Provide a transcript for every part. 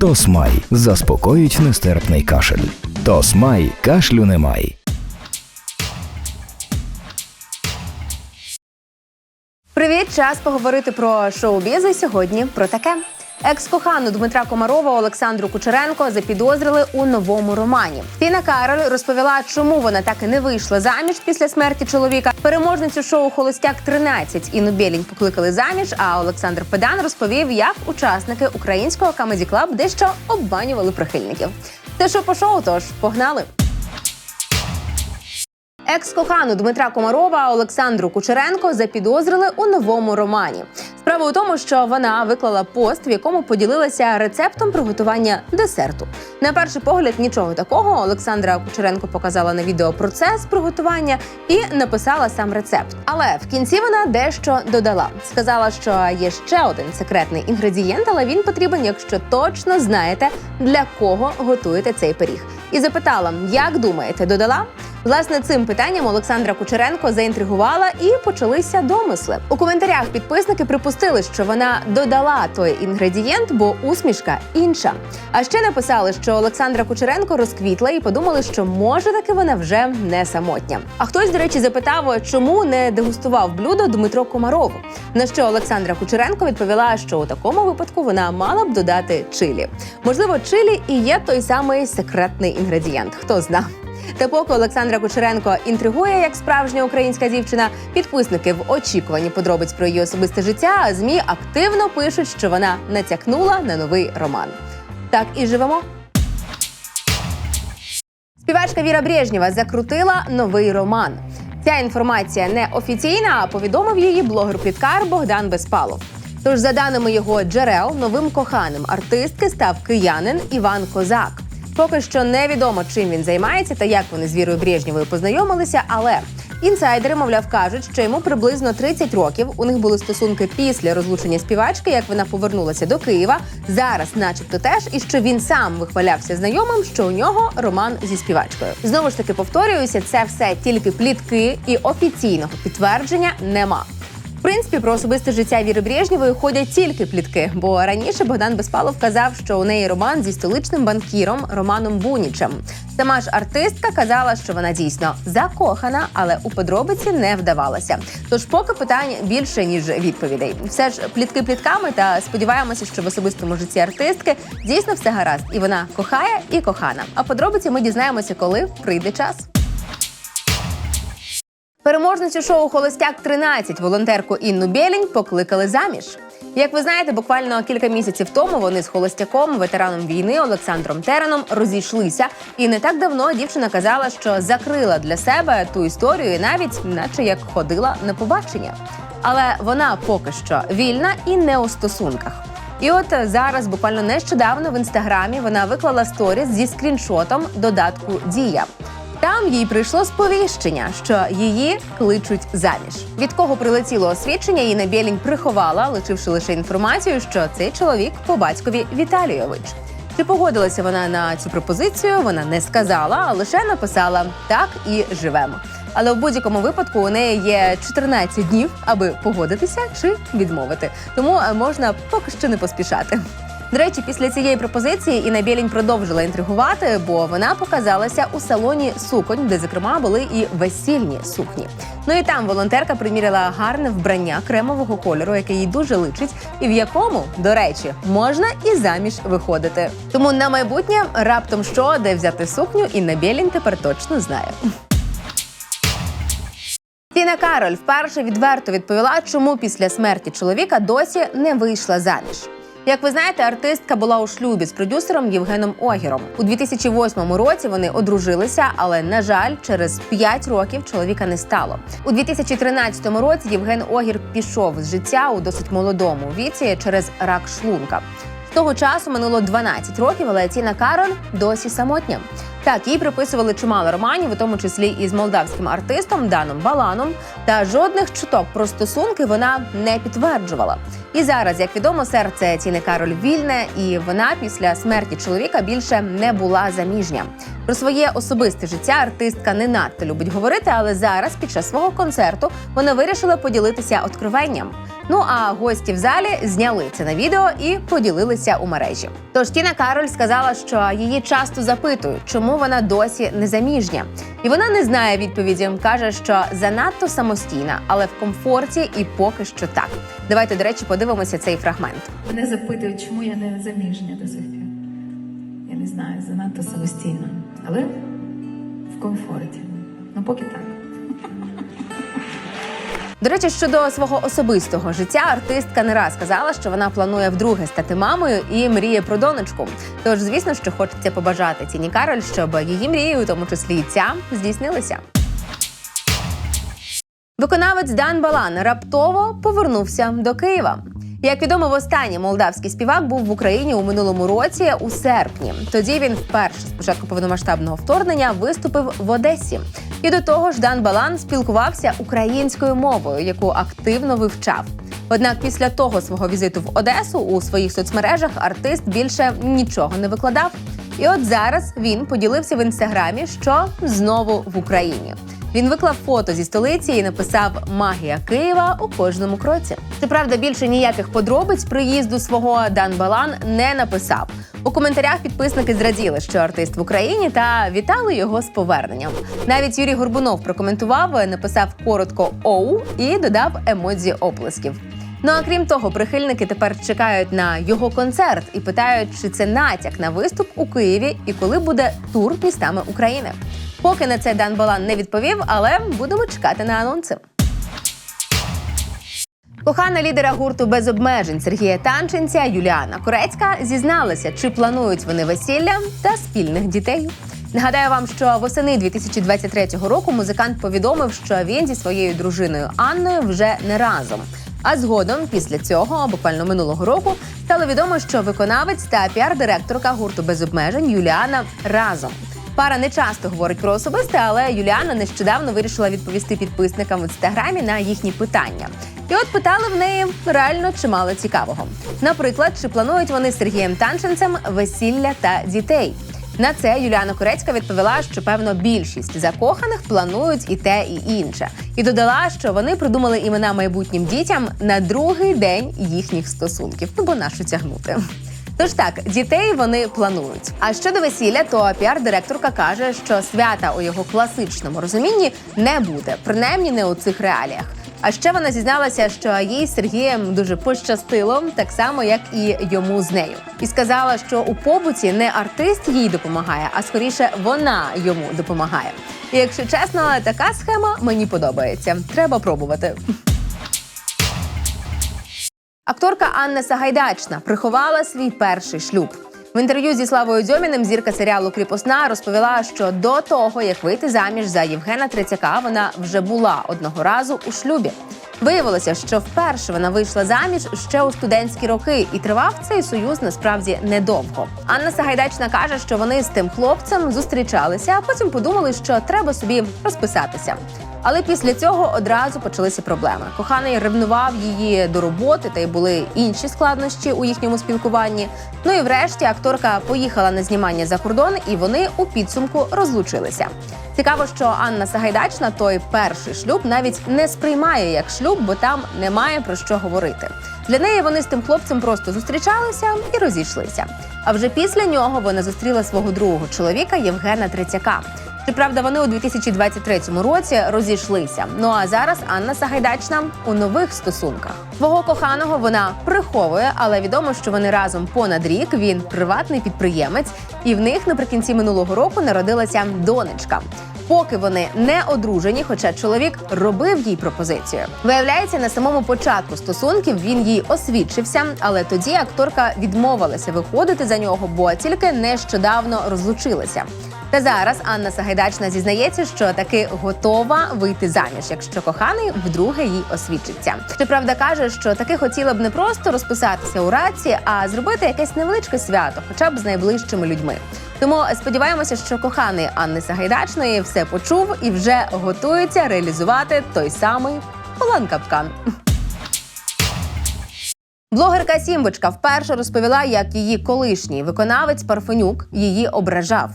Тосмай заспокоїть нестерпний кашель. Тосмай кашлю немай. Привіт, час поговорити про шоу-біз сьогодні про таке. Екс-кохану Дмитра Комарова Олександру Кучеренко запідозрили у новому романі. Тіна Кароль розповіла, чому вона так і не вийшла заміж після смерті чоловіка. Переможницю шоу Холостяк 13 Інну Білінь покликали заміж. А Олександр Педан розповів, як учасники українського Comedy Club дещо обманювали прихильників. Те, що по шоу, тож погнали. Екс-кохану Дмитра Комарова Олександру Кучеренко запідозрили у новому романі. Справа у тому, що вона виклала пост, в якому поділилася рецептом приготування десерту. На перший погляд, нічого такого. Олександра Кучеренко показала на відео процес приготування і написала сам рецепт. Але в кінці вона дещо додала. Сказала, що є ще один секретний інгредієнт, але він потрібен, якщо точно знаєте, для кого готуєте цей пиріг. І запитала, як думаєте, додала? Власне, цим питанням Олександра Кучеренко заінтригувала і почалися домисли. У коментарях підписники припустили, що вона додала той інгредієнт, бо усмішка інша. А ще написали, що Олександра Кучеренко розквітла і подумали, що може таки вона вже не самотня. А хтось, до речі, запитав, чому не дегустував блюдо Дмитро Комаров. На що Олександра Кучеренко відповіла, що у такому випадку вона мала б додати чилі. Можливо, чилі і є той самий секретний інгредієнт. Хто зна. Та поки Олександра Кучеренко інтригує як справжня українська дівчина, підписники в очікуванні подробиць про її особисте життя, а змі активно пишуть, що вона натякнула на новий роман. Так і живемо. Співачка Віра Брежнєва закрутила новий роман. Ця інформація не офіційна, а повідомив її блогер-пліткар Богдан Безпалов. Тож, за даними його джерел, новим коханим артистки став киянин Іван Козак. Поки що невідомо, чим він займається та як вони з Вірою Брежнєвою познайомилися, але інсайдери, мовляв, кажуть, що йому приблизно 30 років. У них були стосунки після розлучення співачки, як вона повернулася до Києва. Зараз, начебто, теж, і що він сам вихвалявся знайомим, що у нього роман зі співачкою. Знову ж таки повторююся, це все тільки плітки, і офіційного підтвердження нема. В принципі, про особисте життя Віри Брежнєвої ходять тільки плітки, бо раніше Богдан Безпалов казав, що у неї роман зі столичним банкіром Романом Бунічем. Сама ж артистка казала, що вона дійсно закохана, але у подробиці не вдавалася. Тож поки питань більше ніж відповідей. Все ж плітки плітками, та сподіваємося, що в особистому житті артистки дійсно все гаразд, і вона кохає і кохана. А подробиці ми дізнаємося, коли прийде час. Переможницю шоу Холостяк 13 волонтерку Інну Білінь покликали заміж. Як ви знаєте, буквально кілька місяців тому вони з холостяком, ветераном війни Олександром Тереном розійшлися. І не так давно дівчина казала, що закрила для себе ту історію, і навіть, наче як ходила на побачення. Але вона поки що вільна і не у стосунках. І от зараз, буквально нещодавно, в інстаграмі вона виклала сторіс зі скріншотом додатку Дія. Там їй прийшло сповіщення, що її кличуть заміж. Від кого прилетіло освідчення, Інна Білінь приховала, лишивши лише інформацію, що цей чоловік по батькові Віталійович. Чи погодилася вона на цю пропозицію? Вона не сказала, а лише написала так і живемо. Але в будь-якому випадку у неї є 14 днів, аби погодитися чи відмовити. Тому е, можна поки що не поспішати. До речі, після цієї пропозиції Інна Білінь продовжила інтригувати, бо вона показалася у салоні суконь, де зокрема були і весільні сукні. Ну і там волонтерка приміряла гарне вбрання кремового кольору, яке їй дуже личить, і в якому, до речі, можна і заміж виходити. Тому на майбутнє раптом що де взяти сукню, Інна Білінь тепер точно знає. Тіна Кароль вперше відверто відповіла, чому після смерті чоловіка досі не вийшла заміж. Як ви знаєте, артистка була у шлюбі з продюсером Євгеном Огіром. У 2008 році вони одружилися, але на жаль, через 5 років чоловіка не стало. У 2013 році Євген Огір пішов з життя у досить молодому віці через рак шлунка. З того часу минуло 12 років, але Тіна Кароль досі самотня. Так, їй приписували чимало романів, у тому числі і з молдавським артистом Даном Баланом. Та жодних чуток про стосунки вона не підтверджувала. І зараз, як відомо, серце Тіни Кароль вільне, і вона після смерті чоловіка більше не була заміжня. Про своє особисте життя артистка не надто любить говорити, але зараз, під час свого концерту, вона вирішила поділитися откровенням. Ну а гості в залі зняли це на відео і поділилися у мережі. Тож Тіна Кароль сказала, що її часто запитують, чому вона досі не заміжня. І вона не знає відповіді. каже, що занадто самостійна, але в комфорті і поки що так. Давайте, до речі, подивимося цей фрагмент. Мене запитують, чому я не заміжня до сих пір. Я не знаю, занадто самостійно. Але в комфорті. Ну, поки так. До речі, щодо свого особистого життя, артистка не раз казала, що вона планує вдруге стати мамою і мріє про донечку. Тож, звісно, що хочеться побажати Тіні Кароль, щоб її мрії, у тому числі і ця, здійснилися. Виконавець Дан Балан раптово повернувся до Києва. Як відомо, востаннє молдавський співак був в Україні у минулому році у серпні. Тоді він вперше з початку повномасштабного вторгнення виступив в Одесі. І до того ж, Дан Балан спілкувався українською мовою, яку активно вивчав. Однак після того свого візиту в Одесу у своїх соцмережах артист більше нічого не викладав. І от зараз він поділився в інстаграмі, що знову в Україні. Він виклав фото зі столиці і написав Магія Києва у кожному кроці. Щоправда, більше ніяких подробиць приїзду свого Дан Балан не написав. У коментарях підписники зраділи, що артист в Україні та вітали його з поверненням. Навіть Юрій Горбунов прокоментував, написав коротко оу і додав емодзі оплесків. Ну а крім того, прихильники тепер чекають на його концерт і питають, чи це натяк на виступ у Києві і коли буде тур містами України. Поки на це Дан Балан не відповів, але будемо чекати на анонси. Кохана лідера гурту без обмежень Сергія Танченця Юліана Корецька зізналася, чи планують вони весілля та спільних дітей. Нагадаю вам, що восени 2023 року музикант повідомив, що він зі своєю дружиною Анною вже не разом. А згодом, після цього, буквально минулого року, стало відомо, що виконавець та піар-директорка гурту без обмежень Юліана разом. Пара не часто говорить про особисте, але Юліана нещодавно вирішила відповісти підписникам в інстаграмі на їхні питання. І от питали в неї реально чимало цікавого. Наприклад, чи планують вони з Сергієм Танченцем весілля та дітей? На це Юліана Корецька відповіла, що певно більшість закоханих планують і те, і інше, і додала, що вони придумали імена майбутнім дітям на другий день їхніх стосунків. Ну бо нащо тягнути. Тож так, дітей вони планують. А щодо весілля, то піар-директорка каже, що свята у його класичному розумінні не буде, принаймні не у цих реаліях. А ще вона зізналася, що їй Сергієм дуже пощастило, так само як і йому з нею, і сказала, що у побуті не артист їй допомагає, а скоріше вона йому допомагає. І якщо чесно, така схема мені подобається. Треба пробувати. Акторка Анна Сагайдачна приховала свій перший шлюб. В інтерв'ю зі Славою Дзьоміним зірка серіалу Кріпосна розповіла, що до того, як вийти заміж за Євгена Трицяка, вона вже була одного разу у шлюбі. Виявилося, що вперше вона вийшла заміж ще у студентські роки, і тривав цей союз насправді недовго. Анна Сагайдачна каже, що вони з тим хлопцем зустрічалися, а потім подумали, що треба собі розписатися. Але після цього одразу почалися проблеми. Коханий ревнував її до роботи, та й були інші складнощі у їхньому спілкуванні. Ну і врешті акторка поїхала на знімання за кордон, і вони у підсумку розлучилися. Цікаво, що Анна Сагайдачна той перший шлюб навіть не сприймає як шлюб, бо там немає про що говорити. Для неї вони з тим хлопцем просто зустрічалися і розійшлися. А вже після нього вона зустріла свого другого чоловіка Євгена Трицяка. Щоправда, вони у 2023 році розійшлися. Ну а зараз Анна Сагайдачна у нових стосунках. Свого коханого вона приховує, але відомо, що вони разом понад рік. Він приватний підприємець, і в них наприкінці минулого року народилася донечка. Поки вони не одружені, хоча чоловік робив їй пропозицію. Виявляється, на самому початку стосунків він їй освідчився, але тоді акторка відмовилася виходити за нього, бо тільки нещодавно розлучилася. Та зараз Анна Сагайдачна зізнається, що таки готова вийти заміж, якщо коханий вдруге їй освідчиться. Щоправда, каже, що таки хотіла б не просто розписатися у раці, а зробити якесь невеличке свято, хоча б з найближчими людьми. Тому сподіваємося, що коханий Анни Сагайдачної все почув і вже готується реалізувати той самий план капкан. Блогерка Сімбочка вперше розповіла, як її колишній виконавець Парфенюк її ображав.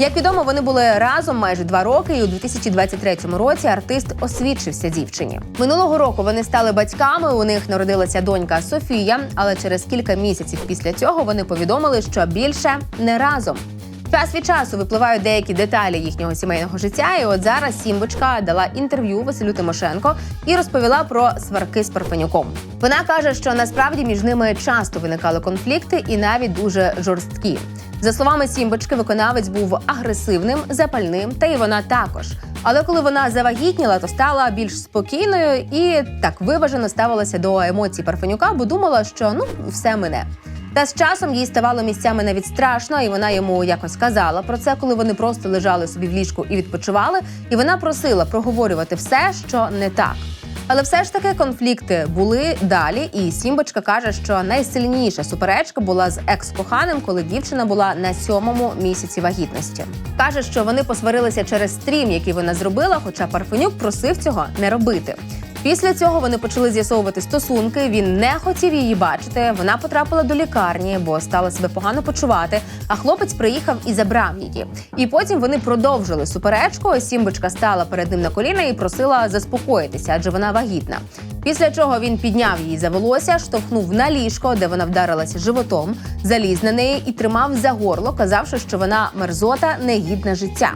Як відомо, вони були разом майже два роки, і у 2023 році артист освідчився дівчині. Минулого року вони стали батьками. У них народилася донька Софія, але через кілька місяців після цього вони повідомили, що більше не разом. Час від часу випливають деякі деталі їхнього сімейного життя. І от зараз Сімбочка дала інтерв'ю Василю Тимошенко і розповіла про сварки з Парфенюком. Вона каже, що насправді між ними часто виникали конфлікти і навіть дуже жорсткі. За словами Сімбочки, виконавець був агресивним, запальним, та й вона також. Але коли вона завагітніла, то стала більш спокійною і так виважено ставилася до емоцій Парфенюка, бо думала, що ну все мине. Та з часом їй ставало місцями навіть страшно, і вона йому якось казала про це, коли вони просто лежали собі в ліжку і відпочивали. І вона просила проговорювати все, що не так. Але все ж таки конфлікти були далі, і Сімбочка каже, що найсильніша суперечка була з екс-коханим, коли дівчина була на сьомому місяці вагітності. Каже, що вони посварилися через стрім, який вона зробила, хоча Парфенюк просив цього не робити. Після цього вони почали з'ясовувати стосунки. Він не хотів її бачити. Вона потрапила до лікарні, бо стала себе погано почувати. А хлопець приїхав і забрав її. І потім вони продовжили суперечку. Сімбочка стала перед ним на коліна і просила заспокоїтися, адже вона вагітна. Після чого він підняв її за волосся, штовхнув на ліжко, де вона вдарилася животом, заліз на неї і тримав за горло, казавши, що вона мерзота, негідна життя.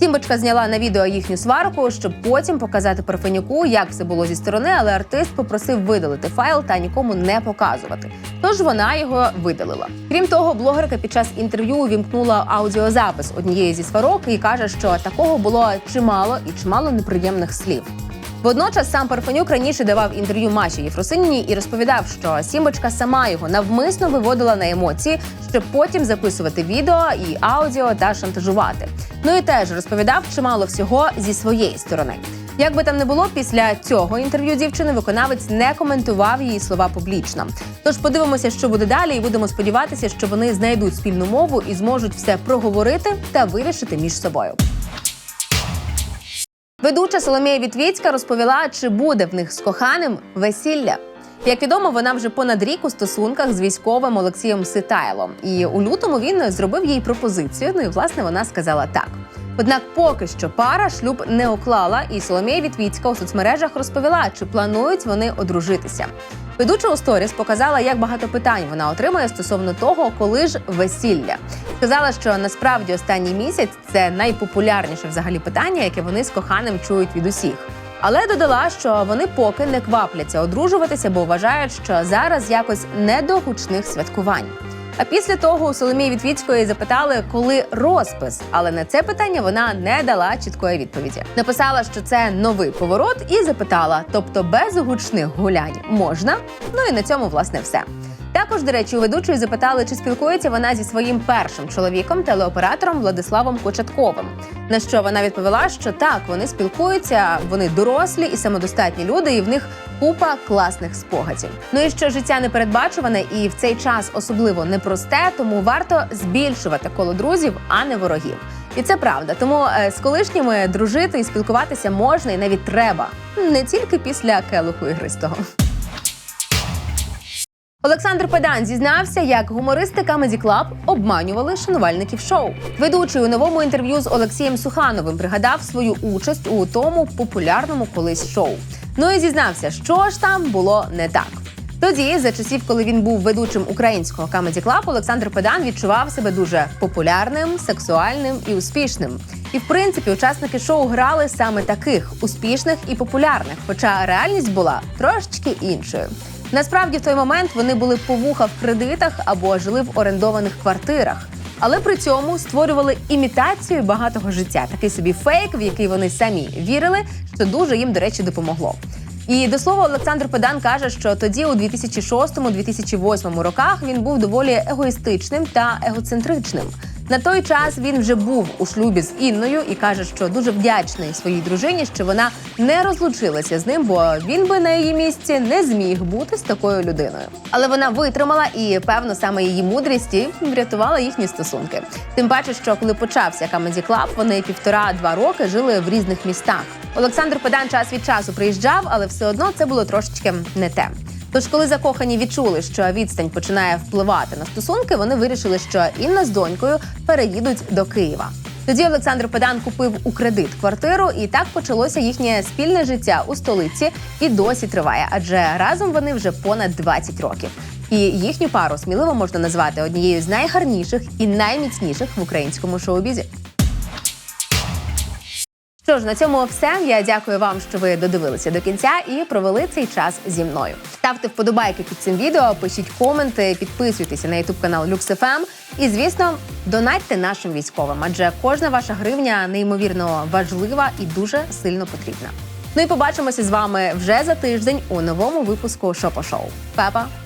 Сімбочка зняла на відео їхню сварку, щоб потім показати Парфенюку, як все було зі сторони, але артист попросив видалити файл та нікому не показувати. Тож вона його видалила. Крім того, блогерка під час інтерв'ю увімкнула аудіозапис однієї зі сварок і каже, що такого було чимало і чимало неприємних слів. Водночас сам Парфенюк раніше давав інтерв'ю Маші Єфросиніні і розповідав, що Сімбочка сама його навмисно виводила на емоції, щоб потім записувати відео і аудіо та шантажувати. Ну і теж розповідав чимало всього зі своєї сторони. Як би там не було, після цього інтерв'ю дівчини виконавець не коментував її слова публічно. Тож подивимося, що буде далі, і будемо сподіватися, що вони знайдуть спільну мову і зможуть все проговорити та вирішити між собою. Ведуча Соломія Вітвіцька розповіла, чи буде в них з коханим весілля. Як відомо, вона вже понад рік у стосунках з військовим Олексієм Ситайлом. І у лютому він зробив їй пропозицію. Ну і власне вона сказала так. Однак, поки що пара шлюб не уклала, і Соломія Вітвіцька у соцмережах розповіла, чи планують вони одружитися. Ведуча у сторіс показала, як багато питань вона отримує стосовно того, коли ж весілля. Сказала, що насправді останній місяць це найпопулярніше взагалі питання, яке вони з коханим чують від усіх. Але додала, що вони поки не квапляться одружуватися, бо вважають, що зараз якось не до гучних святкувань. А після того у Соломії Вітвіцької запитали, коли розпис, але на це питання вона не дала чіткої відповіді. Написала, що це новий поворот, і запитала: тобто без гучних гулянь можна? Ну і на цьому власне все. Також, до речі, у ведучої запитали, чи спілкується вона зі своїм першим чоловіком, телеоператором Владиславом Кочатковим. На що вона відповіла, що так, вони спілкуються, вони дорослі і самодостатні люди, і в них купа класних спогадів. Ну і що життя непередбачуване і в цей час особливо непросте, тому варто збільшувати коло друзів, а не ворогів. І це правда. Тому е, з колишніми дружити і спілкуватися можна і навіть треба не тільки після келиху ігристого. Олександр Педан зізнався, як гумористи Comedy Club обманювали шанувальників шоу. Ведучий у новому інтерв'ю з Олексієм Сухановим пригадав свою участь у тому популярному колись шоу. Ну і зізнався, що ж там було не так. Тоді, за часів, коли він був ведучим українського Comedy Club, Олександр Педан відчував себе дуже популярним, сексуальним і успішним. І в принципі, учасники шоу грали саме таких успішних і популярних, хоча реальність була трошечки іншою. Насправді, в той момент вони були по вуха в кредитах або жили в орендованих квартирах. Але при цьому створювали імітацію багатого життя, такий собі фейк, в який вони самі вірили, що дуже їм, до речі, допомогло. І до слова, Олександр Педан каже, що тоді, у 2006-2008 роках, він був доволі егоїстичним та егоцентричним. На той час він вже був у шлюбі з Інною і каже, що дуже вдячний своїй дружині, що вона не розлучилася з ним, бо він би на її місці не зміг бути з такою людиною. Але вона витримала, і певно саме її мудрість і врятувала їхні стосунки. Тим паче, що коли почався Comedy Club, вони півтора-два роки жили в різних містах. Олександр Педан час від часу приїжджав, але все одно це було трошечки не те. Тож, коли закохані відчули, що відстань починає впливати на стосунки, вони вирішили, що Інна з донькою переїдуть до Києва. Тоді Олександр Педан купив у кредит квартиру, і так почалося їхнє спільне життя у столиці і досі триває, адже разом вони вже понад 20 років. І їхню пару сміливо можна назвати однією з найгарніших і найміцніших в українському шоу-бізі. Ж, на цьому все. Я дякую вам, що ви додивилися до кінця і провели цей час зі мною. Ставте вподобайки під цим відео, пишіть коменти, підписуйтеся на ютуб канал LuxFM і, звісно, донатьте нашим військовим, адже кожна ваша гривня неймовірно важлива і дуже сильно потрібна. Ну і побачимося з вами вже за тиждень у новому випуску Шопо Шоу. Па-па!